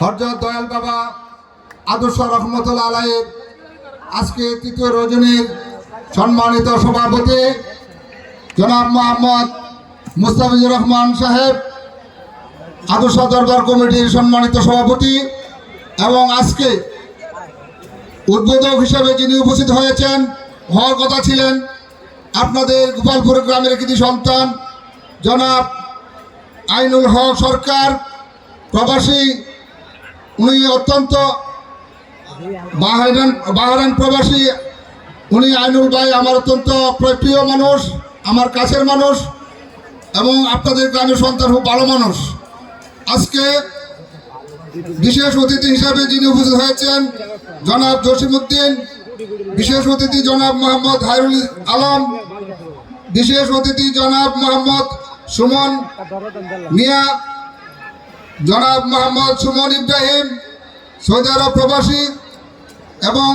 হরজত দয়াল বাবা আদর্শ রহমতুল্লাহ আলাইয়ের আজকে তৃতীয় রজনীর সম্মানিত সভাপতি জনাব মোহাম্মদ মুস্তাফিজুর রহমান সাহেব, আদর্শ দরবার কমিটির সম্মানিত সভাপতি এবং আজকে উদ্বোধক হিসেবে যিনি উপস্থিত হয়েছেন, হওয়ার কথা ছিলেন আপনাদের গোপালপুর গ্রামের কৃতি সন্তান জনাব আইনুল হক সরকার, প্রবাসী উনি অত্যন্ত বাহারান বাহারান প্রবাসী। উনি আইনুল ভাই আমার অত্যন্ত প্রিয় মানুষ, আমার কাছের মানুষ এবং আপনাদের গ্রামের সন্তান খুব ভালো মানুষ। আজকে বিশেষ অতিথি হিসাবে যিনি উপস্থিত হয়েছেন, জনাব জসিমুদ্দিন বিশেষ অতিথি জনাব মোহাম্মদ হায়রুল আলম, বিশেষ অতিথি জনাব মোহাম্মদ সুমন মিয়া জনাব মোহাম্মদ সুমন ইব্রাহিম, সৌদি আরব প্রবাসী এবং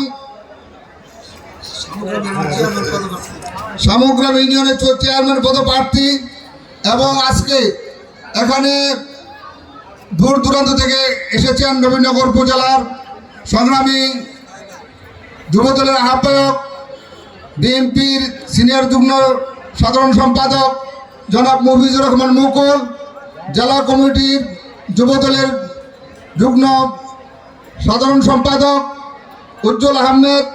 সামগ্রাম ইউনিয়নের চেয়ারম্যান পদপ্রার্থী এবং আজকে এখানে দূর দূরান্ত থেকে এসেছেন নবীনগর উপজেলার সংগ্রামী যুবদলের আহ্বায়ক, বিএনপির সিনিয়র যুগ্ম সাধারণ সম্পাদক জনাব মফিজুর রহমান মুকুল, জেলা কমিটির যুবদলের যুগ্ম সাধারণ সম্পাদক উজ্জ্বল আহমেদ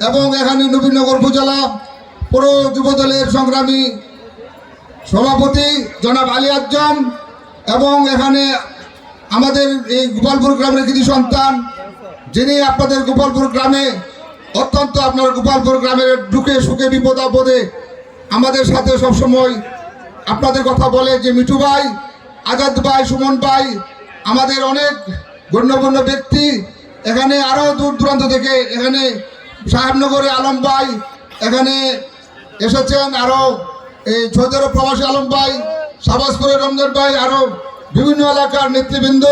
এবং এখানে নবীনগর উপজেলা পৌর যুবদলের সংগ্রামী সভাপতি জনাব আলী আজম এবং এখানে আমাদের এই গোপালপুর গ্রামের কিছু সন্তান, যিনি আপনাদের গোপালপুর গ্রামে অত্যন্ত আপনার গোপালপুর গ্রামের ঢুকে সুখে বিপদ আপদে আমাদের সাথে সবসময় আপনাদের কথা বলে যে মিঠু ভাই আজাদ ভাই, সুমন ভাই, আমাদের অনেক গণ্যগণ্য ব্যক্তি, এখানে আরও দূর দূরান্ত থেকে এখানে সাহেবনগরে আলম ভাই, এখানে এসেছেন আরও এই ছয়দারো প্রবাসী আলম ভাই সাবাসপুরের রমজান ভাই আরও বিভিন্ন এলাকার নেতৃবৃন্দ।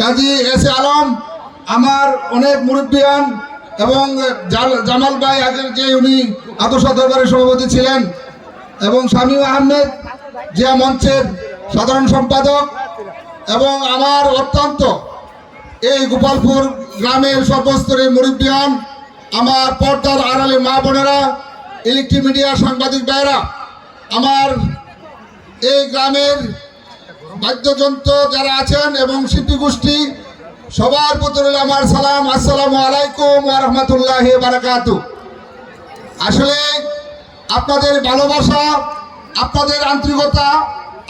কাজী এস আলম, আমার অনেক মুরব্বিয়ান এবং জামাল ভাই আগের যে উনি আদর্শ দরবারের সভাপতি ছিলেন এবং শামীম আহমেদ জিয়া মঞ্চের সাধারণ সম্পাদক এবং আমার অত্যন্ত এই গোপালপুর গ্রামের সর্বস্তরের মুরব্বিয়ান, আমার পর্দার আড়ালে মা বোনেরা, ইলেকট্রিক মিডিয়া সাংবাদিক ভাইরা আমার এই গ্রামের বাদ্যযন্ত্র যারা আছেন এবং শিল্পী গোষ্ঠী, সবার প্রতি আমার সালাম। আসসালামু আলাইকুম রহমতুল্লাহ বারাকাত আসলে আপনাদের ভালোবাসা আপনাদের আন্তরিকতা,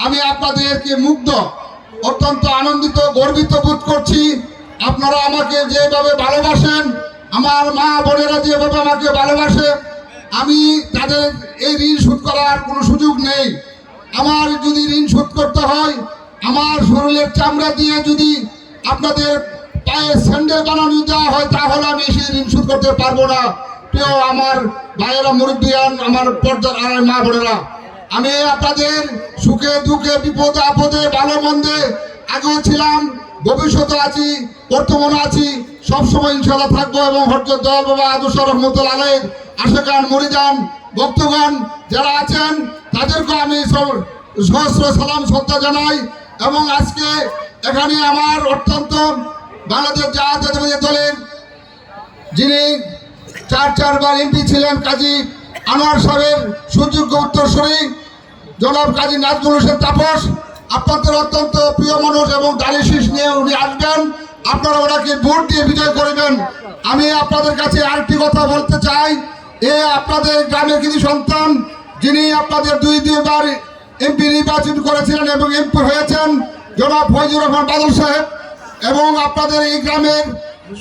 আমি আপনাদেরকে মুগ্ধ, অত্যন্ত আনন্দিত, গর্বিত বোধ করছি। আপনারা আমাকে যেভাবে ভালোবাসেন, আমার মা বোনেরা যেভাবে আমাকে ভালোবাসে, আমি তাদের এই ঋণ শোধ করার কোনো সুযোগ নেই। আমার যদি ঋণ শোধ করতে হয়, আমার শরীরের চামড়া দিয়ে যদি আপনাদের পায়ে স্যান্ডেল বানানো দেওয়া হয়, তাহলে আমি সেই ঋণ শোধ করতে পারব না। প্রিয় আমার ভাইয়েরা, মুরব্বিয়ান, আমার পর্দার আর মা বোনেরা আমি আপনাদের সুখে দুঃখে, বিপদে, আপদে, ভালো, মন্দে আগেও ছিলাম, ভবিষ্যতে আছি, বর্তমানে আছি, সবসময় ইনশাল্লাহ থাকব এবং হরজত দয়াল বাবা আদর্শ রহমতুল আলাই আশেখান মরিজান ভক্তগণ যারা আছেন তাদেরকে আমি সহস্র সালাম, শ্রদ্ধা জানাই এবং আজকে এখানে আমার অত্যন্ত বাংলাদেশ জাতীয় দলের যিনি চার চারবার এমপি ছিলেন কাজী আনোয়ার সাহেবের সুযোগ্য উত্তরসূরি জনাব কাজী নাজমুল হোসেন তাপস, আপনাদের অত্যন্ত প্রিয় মানুষ এবং ডায়ালিসিস নিয়ে উনি আসবেন। আপনারা ওনাকে ভোট দিয়ে বিজয় করবেন। আমি আপনাদের কাছে আরেকটি কথা বলতে চাই। এ আপনাদের গ্রামের কিছু সন্তান, যিনি আপনাদের দুই দুইবার এমপি নির্বাচন করেছিলেন এবং এমপি হয়েছেন, জনাব ফৈজুর রহমান বাদল সাহেব এবং আপনাদের এই গ্রামের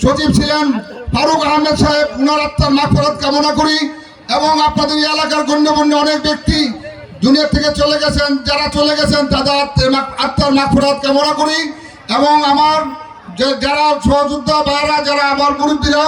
সচিব ছিলেন ফারুক আহমেদ সাহেব। উনার আত্মার মাফরত কামনা করি এবং আপনাদের এই এলাকার গণ্যমান্য অনেক ব্যক্তি দুনিয়া থেকে চলে গেছেন, যারা চলে গেছেন, তাদের আত্মার- মাফরত কামনা করি। এবং আমার যারা সহযোদ্ধা ভাইরা যারা আমার মুরব্বীরা